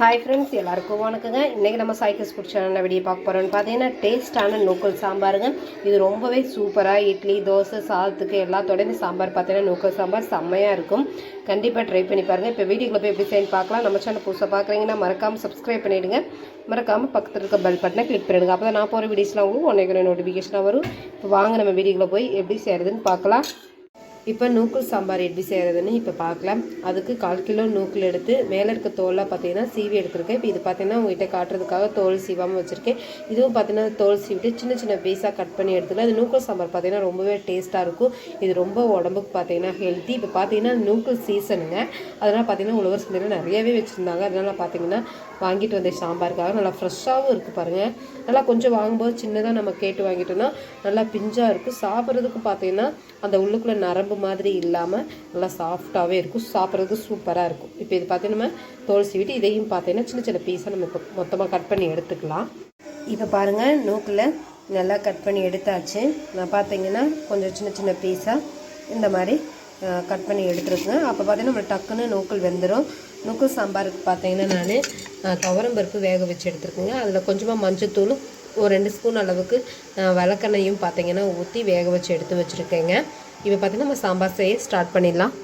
Hi friends எல்லாருக்கும் வணக்கங்க. இன்றைக்கி நம்ம சைக்கிள்ஸ் பிடிச்ச வீடியோ பார்க்க போகிறோம்னு பார்த்தீங்கன்னா டேஸ்ட்டான நூக்கல் சாம்பாருங்க. இது ரொம்பவே சூப்பராக இட்லி தோசை சாதத்துக்கு எல்லாத்தோட சாம்பார் பார்த்தீங்கன்னா நூக்கல் சாம்பார் செம்மையாக இருக்கும். கண்டிப்பாக ட்ரை பண்ணி பாருங்கள் இப்போ வீடியோக்குள்ள போய் எப்படி செய்யணும் பார்க்கலாம். நம்ம சேனல் புதுசாக பார்க்குறீங்கன்னா மறக்காமல் சப்ஸ்கிரைப் பண்ணிவிடுங்க மறக்காமல் பக்கத்தில் இருக்க பெல் பட்டனை கிளிக் பண்ணிடுங்க. அப்போ தான் நான் போகிற வீடியோஸ்லாம் உங்களுக்கு ஒன்றைக்கு நோட்டிஃபிகேஷனாக வரும். இப்போ வாங்க நம்ம வீடியோக்குள்ளே போய் எப்படி செய்கிறதுன்னு பார்க்கலாம். இப்போ நூக்கல் சாம்பார் எப்படி செய்கிறதுன்னு இப்போ பார்க்கலாம் அதுக்கு கால் கிலோ நூக்கல் எடுத்து மேலே இருக்க தோலாக பார்த்தீங்கன்னா சீவி எடுத்திருக்கேன். இப்போ இது பார்த்தீங்கன்னா உங்ககிட்ட காட்டுறதுக்காக தோல் சீவாமல் வச்சுருக்கேன். இதுவும் பார்த்தீங்கன்னா தோல் சீவிட்டு சின்ன சின்ன பீஸாக கட் பண்ணி எடுத்துக்கலாம். அது நூக்கல் சாம்பார் பார்த்தீங்கன்னா ரொம்பவே டேஸ்ட்டாக இருக்கும். இது ரொம்ப உடம்புக்கு பார்த்தீங்கன்னா ஹெல்த்தி இப்போ பார்த்தீங்கன்னா நூக்கல் சீசனுங்க அதனால் பார்த்தீங்கன்னா உழவர் சந்தையில் நிறையவே வச்சுருந்தாங்க. அதனால் பார்த்தீங்கன்னா வாங்கிட்டு வந்த சாம்பாருக்காக. நல்லா ஃப்ரெஷ்ஷாகவும் இருக்குது பாருங்கள் நல்லா கொஞ்சம் வாங்கும்போது சின்னதாக நம்ம கேட்டு வாங்கிட்டோம்னா நல்லா பிஞ்சாக இருக்கும். சாப்பிட்றதுக்கு பார்த்தீங்கன்னா அந்த உள்ளுக்குள்ளே நரம்பு மாதிரி இல்லாமல் நல்லா சாஃப்டாகவே இருக்கும். சாப்பிட்றதுக்கு சூப்பராக இருக்கும். இப்போ இது பார்த்தீங்கன்னா தோல் சீவிட்டு இதையும் பார்த்தீங்கன்னா சின்ன சின்ன பீஸாக நம்ம இப்போ மொத்தமாக கட் பண்ணி எடுத்துக்கலாம். இப்போ பாருங்கள் நூக்கில் நல்லா கட் பண்ணி எடுத்தாச்சு. நான் பார்த்தீங்கன்னா கொஞ்சம் சின்ன சின்ன பீஸாக இந்த மாதிரி கட் பண்ணி எடுத்துருக்குங்க அப்போ பார்த்தீங்கன்னா நம்ம டக்குன்னு நூக்கல் வெந்துடும் நூக்கல் சாம்பாருக்கு பார்த்தீங்கன்னா நான் துவரம்பருப்பு வேக வச்சு எடுத்துருக்குங்க. அதில் கொஞ்சமாக மஞ்சத்தூளும் ஒரு ரெண்டு ஸ்பூன் அளவுக்கு விளக்கெண்ணையும் பார்த்தீங்கன்னா ஊற்றி வேக வச்சு எடுத்து வச்சுருக்கேங்க. இப்போ பார்த்தீங்கன்னா நம்ம சாம்பார் செய்ய ஸ்டார்ட் பண்ணிடலாம்.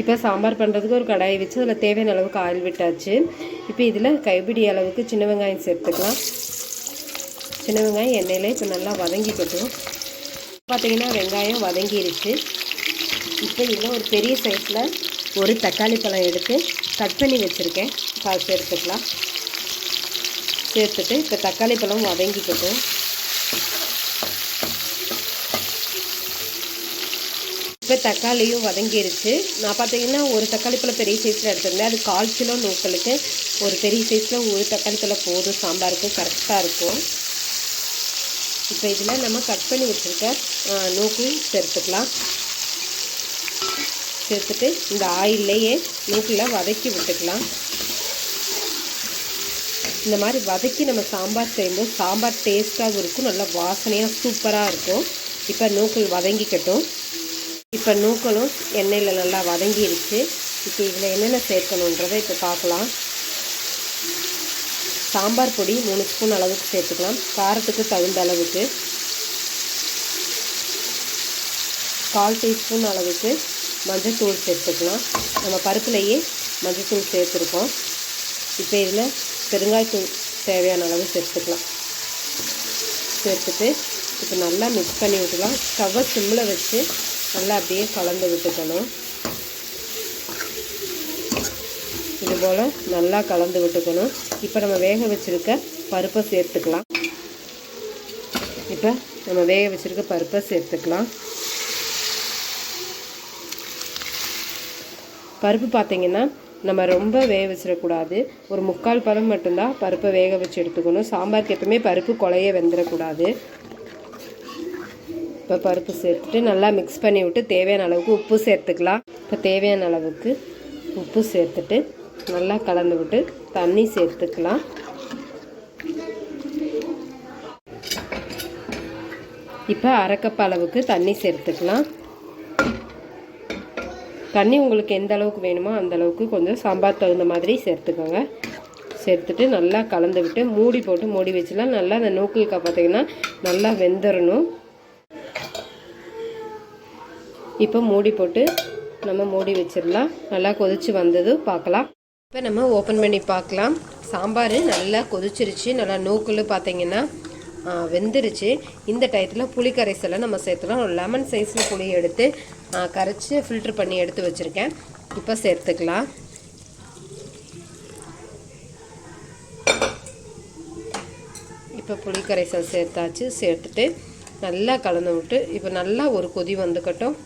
இப்போ சாம்பார் பண்ணுறதுக்கு ஒரு கடாயை வச்சு அதில் தேவையான அளவுக்கு ஆயில் விட்டாச்சு. இப்போ இதில் கைப்பிடி அளவுக்கு சின்ன வெங்காயம் சேர்த்துக்கலாம். சின்ன வெங்காயம் எண்ணெயில் இப்போ நல்லா வதங்கிக்கட்டும். பார்த்தீங்கன்னா வெங்காயம் வதங்கிருச்சு. இப்போ இதில் ஒரு பெரிய சைஸில் ஒரு தக்காளி பழம் எடுத்து கட் பண்ணி வச்சுருக்கேன். காசு சேர்த்துக்கலாம். சேர்த்துட்டு இப்போ தக்காளி பழம் வதங்கிக்கட்டும். இப்போ தக்காளியும் வதங்கிருச்சு. நான் பார்த்தீங்கன்னா ஒரு தக்காளி பழம் பெரிய சைஸில் எடுத்திருந்தேன். அது கால் கிலோ நூக்களுக்கு ஒரு பெரிய சைஸில் ஒரு தக்காளி பழம் போதும். சாம்பாருக்கு கரெக்டாக இருக்கும். இப்போ இதில் நம்ம கட் பண்ணி வச்சுருக்க நூக்கு சேர்த்துக்கலாம். சேர்த்துட்டு இந்த ஆயில்லையே நூக்கில் வதக்கி விட்டுக்கலாம். இந்த மாதிரி வதக்கி நம்ம சாம்பார் செய்யும்போது சாம்பார் டேஸ்ட்டாகவும் இருக்கும் நல்லா வாசனையாக சூப்பராக இருக்கும். இப்போ நூக்கல் வதங்கிக்கட்டும். இப்போ நூக்கலும் எண்ணெயில் நல்லா வதங்கிருச்சு. இப்போ இதில் என்னென்ன சேர்க்கணுன்றதை இப்போ பார்க்கலாம். சாம்பார் பொடி மூணு ஸ்பூன் அளவுக்கு சேர்த்துக்கலாம். காரத்துக்கு தகுந்த அளவுக்கு. கால் டீஸ்பூன் அளவுக்கு மஞ்சத்தூள் சேர்த்துக்கலாம். நம்ம பருப்புலையே மஞ்சத்தூள் சேர்த்துருக்கோம். இப்போ இதில் பெருங்காயத்தூள் தேவையான அளவு சேர்த்துக்கலாம். சேர்த்துட்டு இப்போ நல்லா மிக்ஸ் பண்ணி விட்டுக்கலாம். ஸ்டவ்வை சிம்மில் வச்சு நல்லா அப்படியே கலந்து விட்டுக்கணும். இது போல் நல்லா கலந்து விட்டுக்கணும். இப்போ நம்ம வேக வச்சுருக்க பருப்பை சேர்த்துக்கலாம். இப்போ நம்ம வேக வச்சுருக்க பருப்பை சேர்த்துக்கலாம். பருப்பு பார்த்திங்கன்னா நம்ம ரொம்ப வேக வச்சிடக்கூடாது. ஒரு முக்கால் பழம் மட்டும்தான் பருப்பை வேக வச்சு எடுத்துக்கணும். சாம்பாருக்கு எப்பவுமே பருப்பு குழைய வெந்துடக்கூடாது. இப்போ பருப்பு சேர்த்துட்டு நல்லா மிக்ஸ் பண்ணி விட்டு தேவையான அளவுக்கு உப்பு சேர்த்துக்கலாம். இப்போ தேவையான அளவுக்கு உப்பு சேர்த்துட்டு நல்லா கலந்து விட்டு தண்ணி சேர்த்துக்கலாம். இப்போ அரைக்கப்ப அளவுக்கு தண்ணி சேர்த்துக்கலாம். தண்ணி உங்களுக்கு எந்த அளவுக்கு வேணுமோ அந்த அளவுக்கு கொஞ்சம் சாம்பார் தகுந்த மாதிரி சேர்த்துக்கோங்க. சேர்த்துட்டு நல்லா கலந்து விட்டு மூடி போட்டு மூடி வச்சுலாம் நல்லா அந்த நூக்கலுக்கா பார்த்தீங்கன்னா நல்லா வெந்துடணும் இப்போ மூடி போட்டு நம்ம மூடி வச்சிடலாம். நல்லா கொதித்து வந்தது பார்க்கலாம். இப்போ நம்ம ஓப்பன் பண்ணி பார்க்கலாம். சாம்பார் நல்லா கொதிச்சிருச்சு. நல்லா நூக்கல் பார்த்தீங்கன்னா வெந்துருச்சு. இந்த டயத்தில் புளி கரைசலை நம்ம சேர்த்துக்கலாம் ஒரு லெமன் சைஸில் புளி எடுத்து கரைச்சி ஃபில்ட்ரு பண்ணி எடுத்து வச்சுருக்கேன். இப்போ சேர்த்துக்கலாம். இப்போ புளி கரைசல் சேர்த்தாச்சு. சேர்த்துட்டு நல்லா கலந்து விட்டு இப்போ நல்லா ஒரு கொதி வந்துக்கட்டும்.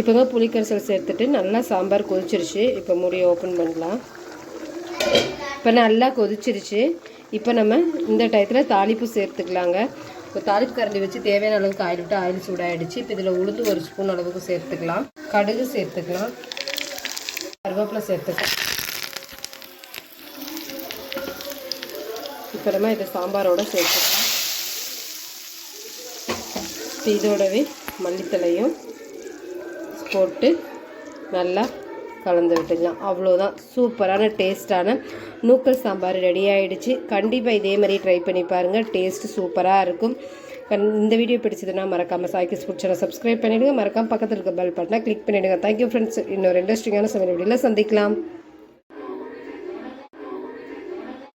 இப்போங்க புளிக்கரைசல் சேர்த்துட்டு நல்லா சாம்பார் கொதிச்சிருச்சு. இப்போ மூடி ஓப்பன் பண்ணலாம். இப்போ நல்லா கொதிச்சிருச்சு. இப்போ நம்ம இந்த டயத்தில் தாளிப்பு சேர்த்துக்கலாங்க. இப்போ தாளிப்பு கரண்டி வச்சு தேவையான அளவுக்கு ஆயில் விட்டு ஆயில் சூடாகிடுச்சு இப்போ இதில் உளுந்து ஒரு ஸ்பூன் அளவுக்கு சேர்த்துக்கலாம். கடுகு சேர்த்துக்கலாம். கருவேப்பிலை சேர்த்துக்கலாம். இப்போ நம்ம இதை சாம்பாரோடு சேர்த்துக்கலாம். இதோடவே மல்லித்தலையும் போட்டு நல்லா கலந்து விட்டுக்கலாம் அவ்வளோதான் சூப்பரான டேஸ்ட்டான நூக்கல் சாம்பார் ரெடி ஆகிடுச்சு கண்டிப்பாக இதே மாதிரி ட்ரை பண்ணி பாருங்கள் டேஸ்ட்டு சூப்பராக இருக்கும். கண்- இந்த வீடியோ பிடிச்சதுன்னா மறக்காமல் சாய்க்கிஸ் பிடிச்சனை சப்ஸ்கிரைப் பண்ணிவிடுங்க மறக்காமல் பக்கத்தில் இருக்க பெல் பட்டனை கிளிக் பண்ணிவிடுங்க தேங்க்யூ ஃப்ரெண்ட்ஸ் இன்னொரு இன்ட்ரெஸ்டிங்கான சமையல் வீடியோவில் சந்திக்கலாம்.